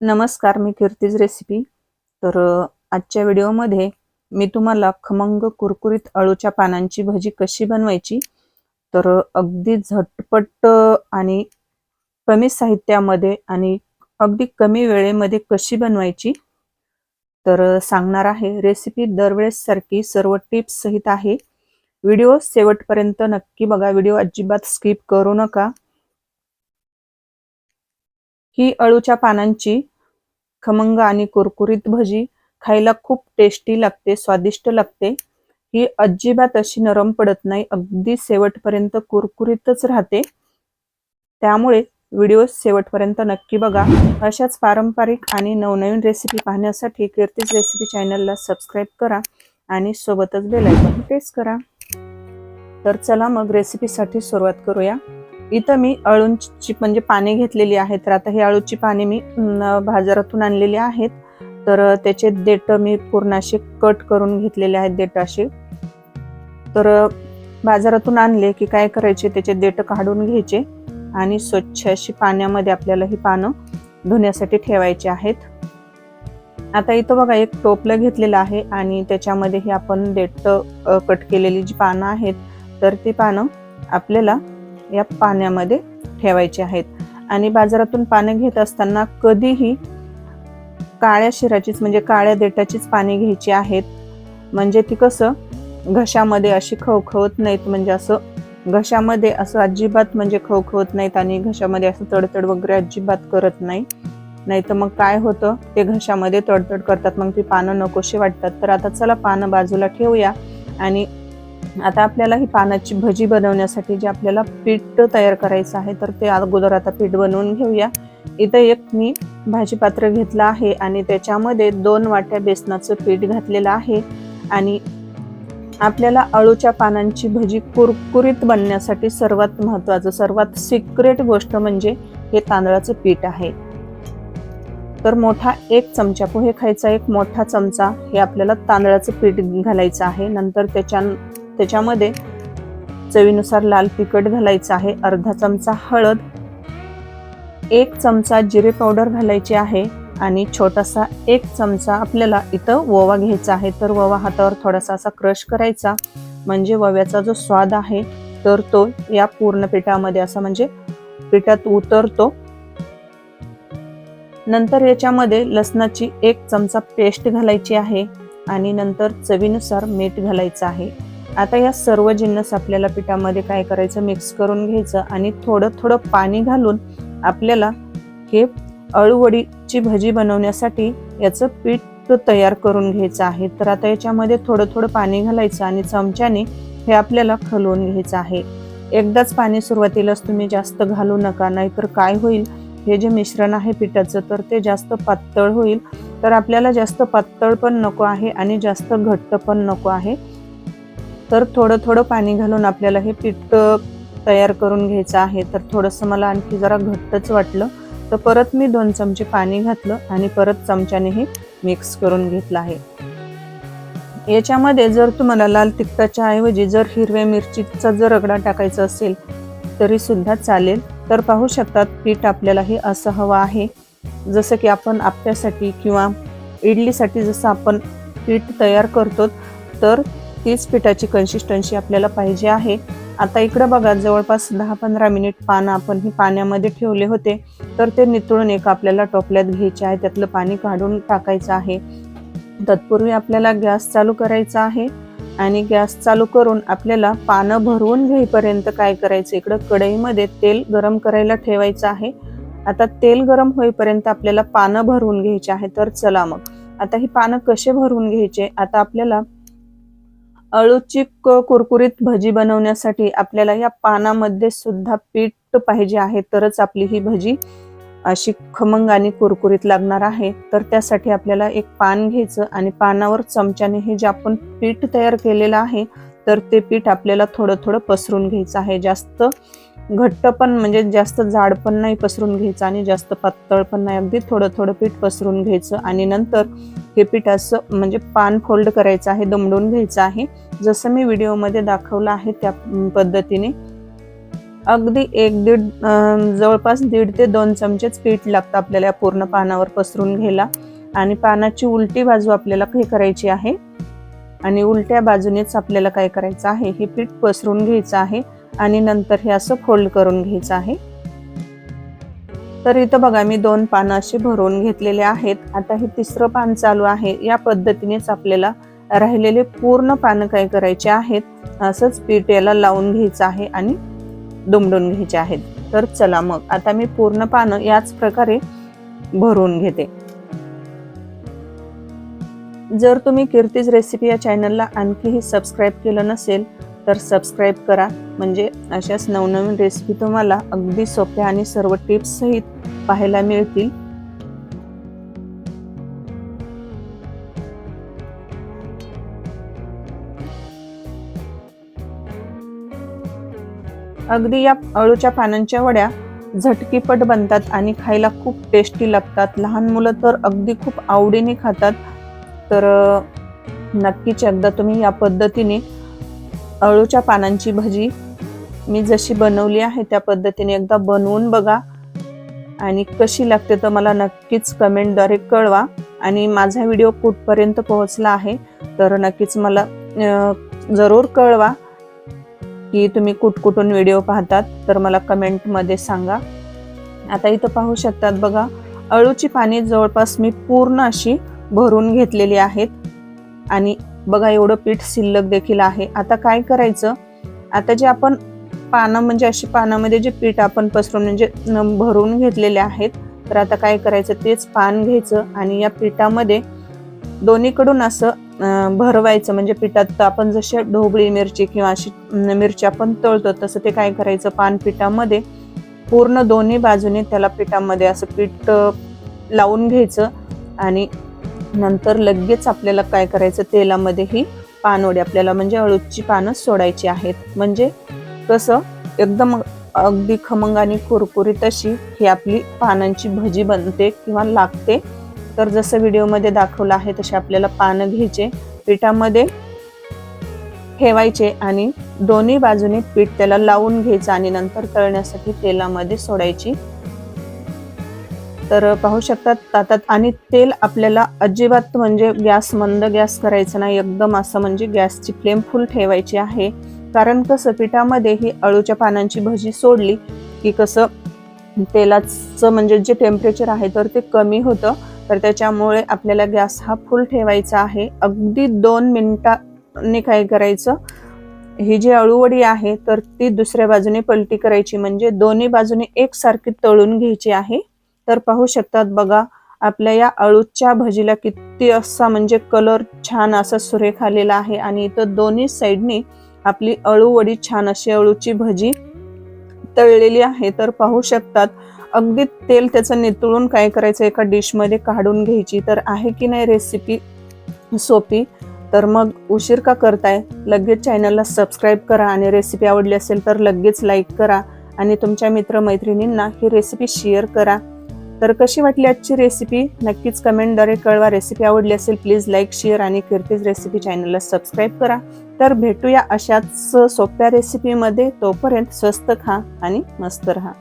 नमस्कार मी कीर्तीज रेसिपी. तर आजच्या व्हिडिओमध्ये मी तुम्हाला खमंग कुरकुरीत अळूच्या पानांची भजी कशी बनवायची? तर अगदी झटपट आणि कमी साहित्यामध्ये आणि अगदी कमी वेळेमध्ये कशी बनवायची? तर सांगणार आहे. रेसिपी दरवेळेससारखी सर्व टिप्स सहित आहे. व्हिडिओ शेवटपर्यंत नक्की बघा. व्हिडिओ अजिबात स्किप करू नका. ही अळूच्या पानांची खमंग आणि कुरकुरीत भजी खायला खूप टेस्टी लागते स्वादिष्ट लागते. ही अजिबात अशी नरम पडत नाही अगदी शेवटपर्यंत कुरकुरीतच राहते. त्यामुळे व्हिडिओ शेवटपर्यंत नक्की बघा. अशाच पारंपरिक आणि नवनवीन रेसिपी पाहण्यासाठी कीर्तीज रेसिपी चॅनलला सबस्क्राईब करा आणि सोबतच बेल प्रेस करा. तर चला मग रेसिपीसाठी सुरुवात करूया. इथं मी अळूंची म्हणजे पाने घेतलेली आहेत. तर आता ही अळूची पाने मी बाजारातून आणलेली आहेत. तर त्याचे देठ मी पूर्ण असे कट करून घेतलेले आहेत देठ असे. तर बाजारातून आणले की काय करायचे त्याचे देठ काढून घ्यायचे आणि स्वच्छ अशी पाण्यामध्ये आपल्याला ही पानं धुण्यासाठी ठेवायची आहेत. आता इथं बघा एक टोपलं घेतलेलं आहे आणि त्याच्यामध्ये ही आपण देठ कट केलेली जी पानं आहेत तर ती पानं आपल्याला या पाण्यामध्ये ठेवायचे आहेत. आणि बाजारातून पानं घेत असताना कधीही काळ्या शिराचीच म्हणजे काळ्या देठाचीच पाने घ्यायची आहेत. म्हणजे ती कसं घशामध्ये अशी खवखवत नाहीत म्हणजे असं घशामध्ये असं अजिबात म्हणजे खवखवत नाहीत आणि घशामध्ये असं तडतड वगैरे अजिबात करत नाही. नाही तर मग काय होतं ते घशामध्ये तडतड करतात मग ती पानं नकोशी वाटतात. तर आता चला पानं बाजूला ठेवूया आणि आता आपल्याला ही पानाची भजी बनवण्यासाठी जे आपल्याला पीठ तयार करायचं आहे तर ते अगोदर आता पीठ बनवून घेऊया. इथं एक मी भाजी पात्र घेतलं आहे आणि त्याच्यामध्ये दोन वाट्या बेसनाचं पीठ घातलेलं आहे आणि आपल्याला अळूच्या पानांची भजी कुरकुरीत बनण्यासाठी सर्वात महत्त्वाचं सर्वात सिक्रेट गोष्ट म्हणजे हे तांदळाचं पीठ आहे. तर मोठा एक चमचा पोहे खायचा एक मोठा चमचा हे आपल्याला तांदळाचं पीठ घालायचं आहे. नंतर त्याच्या त्याच्यामध्ये चवीनुसार लाल तिखट घालायचं आहे अर्धा चमचा हळद एक चमचा जिरे पावडर घालायची आहे आणि छोटासा एक चमचा आपल्याला इथं ओवा घ्यायचा आहे. तर ओवा हातावर थोडासा असा क्रश करायचा. म्हणजे ओव्याचा जो स्वाद आहे तर तो या पूर्ण पिठामध्ये असा म्हणजे पिठात उतरतो. नंतर याच्यामध्ये लसणाची एक चमचा पेस्ट घालायची आहे आणि नंतर चवीनुसार मीठ घालायचं आहे. आता या सर्व जिन्नस आपल्याला पिठामध्ये काय करायचं मिक्स करून घ्यायचं आणि थोडं थोडं पाणी घालून आपल्याला हे अळूवडीची भजी बनवण्यासाठी याचं पीठ तयार करून घ्यायचं आहे. तर आता याच्यामध्ये थोडं थोडं पाणी घालायचं आणि चमच्याने हे आपल्याला खलवून घ्यायचं आहे. एकदाच पाणी सुरुवातीलाच तुम्ही जास्त घालू नका नाहीतर काय होईल? हे जे मिश्रण आहे पिठाचं तर ते जास्त पातळ होईल. तर आपल्याला जास्त पातळ पण नको आहे आणि जास्त घट्ट पण नको आहे. तर थोडं थोडं पाणी घालून आपल्याला हे पीठ तयार करून घ्यायचं आहे. तर थोडंसं मला आणखी जरा घट्टच वाटलं. तर परत मी दोन चमचे पाणी घातलं आणि परत चमच्याने हे मिक्स करून घेतलं आहे. याच्यामध्ये जर तुम्हाला लाल तिखटाच्या ऐवजी जर हिरव्या मिरचीचा जर रगडा टाकायचा असेल तरी सुद्धा चालेल. तर पाहू शकतात पीठ आपल्याला हे असं हवं आहे. जसं की आपण आप्यासाठी किंवा इडलीसाठी जसं आपण पीठ तयार करतो तर तीच पिठाची कन्सिस्टन्सी आपल्याला पाहिजे आहे. आता इकडं बघा जवळपास दहा पंधरा मिनिट पानं आपण ही पाण्यामध्ये ठेवले होते. तर ते नितळून एक आपल्याला टोपल्यात घ्यायचे आहे. त्यातलं पाणी काढून टाकायचं आहे. तत्पूर्वी आपल्याला गॅस चालू करायचा आहे. आणि गॅस चालू करून आपल्याला पानं भरवून घेईपर्यंत काय करायचं? इकडं कढईमध्ये तेल गरम करायला ठेवायचं आहे. आता तेल गरम होईपर्यंत आपल्याला पानं भरवून घ्यायचे आहे. तर चला मग. आता ही पानं कसे भरवून घ्यायचे? आता आपल्याला अळूची कुरकुरीत भजी बनवण्यासाठी आपल्याला या पानामध्ये सुद्धा पीठ पाहिजे आहे तरच आपली ही भजी अशी खमंग आणि कुरकुरीत लागणार आहे. तर त्यासाठी आपल्याला एक पान घ्यायचं आणि पानावर चमच्याने हे जे आपण पीठ तयार केलेलं आहे तर ते पीठ आपल्याला थोडं थोडं पसरून घ्यायचं आहे. जास्त घट्ट पण म्हणजे जास्त जाड पण नाही पसरून घ्यायचं आणि जास्त पातळ पण नाही. अगदी थोडं थोडं पीठ पसरून घ्यायचं आणि नंतर हे पीठ असं म्हणजे पान फोल्ड करायचं आहे दमडून घ्यायचं आहे. जसं मी व्हिडिओमध्ये दाखवलं आहे त्या पद्धतीने. अगदी एक दीड जवळपास दीड ते दोन चमचेच पीठ लागतं आपल्याला या पूर्ण पानावर पसरून घ्यायला. आणि पानाची उलटी बाजू आपल्याला काय करायची आहे. आणि उलट्या बाजूनेच आपल्याला काय करायचं आहे हे पीठ पसरून घ्यायचं आहे. आणि नंतर हे असं फोल्ड करून घ्यायचं आहे. तर इथं बघा मी दोन पानं असे भरून घेतलेले आहेत. आता हे तिसरं पान चालू आहे. या पद्धतीनेच आपल्याला राहिलेले पूर्ण पानं काय करायचे आहेत असंच पीठ याला लावून घ्यायचं आहे आणि दुमडून घ्यायचे आहेत. तर चला मग आता मी पूर्ण पानं याच प्रकारे भरून घेते. जर तुम्ही कीर्तीज रेसिपी या चॅनलला आणखीही सबस्क्राईब केलं नसेल तर सबस्क्राईब करा. म्हणजे अशाच नवनवीन रेसिपी तुम्हाला अगदी सोप्या आणि सर्व टिप्ससहित पाहायला मिळतील. अगदी या अळूच्या पानांच्या वड्या झटकीपट बनतात आणि खायला खूप टेस्टी लागतात. लहान मुलं तर अगदी खूप आवडीने खातात. तर नक्कीच एकदा तुम्ही या पद्धतीने अळूच्या पानांची भजी मी जशी बनवली आहे त्या पद्धतीने एकदा बनवून बघा. आणि कशी लागते तर मला नक्कीच कमेंटद्वारे कळवा. आणि माझा व्हिडिओ कुठपर्यंत पोहोचला आहे तर नक्कीच मला जरूर कळवा की तुम्ही कुठकुठून व्हिडिओ पाहतात तर मला कमेंटमध्ये सांगा. आता इथं पाहू शकतात बघा अळूची पाने जवळपास मी पूर्ण अशी भरून घेतलेली आहेत. आणि बघा एवढं पीठ शिल्लक देखील आहे. आता काय करायचं? आता जे आपण पानं म्हणजे अशी पानामध्ये जे पीठ आपण पसरून म्हणजे न- भरून घेतलेले आहेत तर आता काय करायचं? तेच पान घ्यायचं आणि या पिठामध्ये दोन्हीकडून असं भरवायचं. म्हणजे पिठात आपण जसे ढोबळी मिरची किंवा अशी मिरची आपण तळतो तसं ते काय करायचं? पान पिठामध्ये पूर्ण दोन्ही बाजूने त्याला पिठामध्ये असं पीठ लावून घ्यायचं आणि नंतर लगेच आपल्याला काय करायचं? तेलामध्ये ही पानवडी आपल्याला म्हणजे अळूची पानं सोडायची आहेत. म्हणजे कसं? एकदम अगदी खमंग आणि कुरकुरीत अशी ही आपली पानांची भजी बनते किंवा लागते. तर जसं व्हिडिओमध्ये दाखवलं आहे तसे आपल्याला पानं घ्यायचे पिठामध्ये ठेवायचे आणि दोन्ही बाजूने पीठ त्याला लावून घ्यायचं आणि नंतर तळण्यासाठी तेलामध्ये सोडायची. तर पाहू शकतात तातात आणि तेल आपल्याला अजिबात म्हणजे गॅस मंद गॅस करायचं नाही. एकदम असं म्हणजे गॅसची फ्लेम फुल ठेवायची आहे. कारण कसं पिठामध्ये ही अळूच्या पानांची भजी सोडली की कसं तेलाचं म्हणजे जे टेम्परेचर आहे तर ते कमी होतं. तर त्याच्यामुळे आपल्याला गॅस हा फुल ठेवायचा आहे. अगदी दोन मिनिटांनी काय करायचं ही जी अळूवडी आहे तर ती दुसऱ्या बाजूने पलटी करायची. म्हणजे दोन्ही बाजूने एकसारखी तळून घ्यायची आहे. तर पाहू शकतात बघा आपल्या या अळूच्या भजीला किती असा म्हणजे कलर छान असा सुरेख आलेला आहे. आणि इथं दोन्ही साईडनी आपली अळूवडी छान अशी अळूची भजी तळलेली आहे. तर पाहू शकतात अगदी तेल त्याचं नितळून काय करायचं एका डिशमध्ये काढून घ्यायची तर आहे की नाही रेसिपी सोपी? तर मग उशीर का करताय? लगेच चॅनलला सबस्क्राईब करा आणि रेसिपी आवडली असेल तर लगेच लाईक करा. आणि तुमच्या मित्रमैत्रिणींना ही रेसिपी शेअर करा. तर कशी वाटली आजची रेसिपी नक्कीच कमेंटद्वारे कळवा. रेसिपी आवडली असेल प्लीज लाईक शेअर आणि कीर्तीज रेसिपी चॅनलला सबस्क्राईब करा. तर भेटूया अशाच सोप्या रेसिपीमध्ये तोपर्यंत स्वस्त खा आणि मस्त राहा.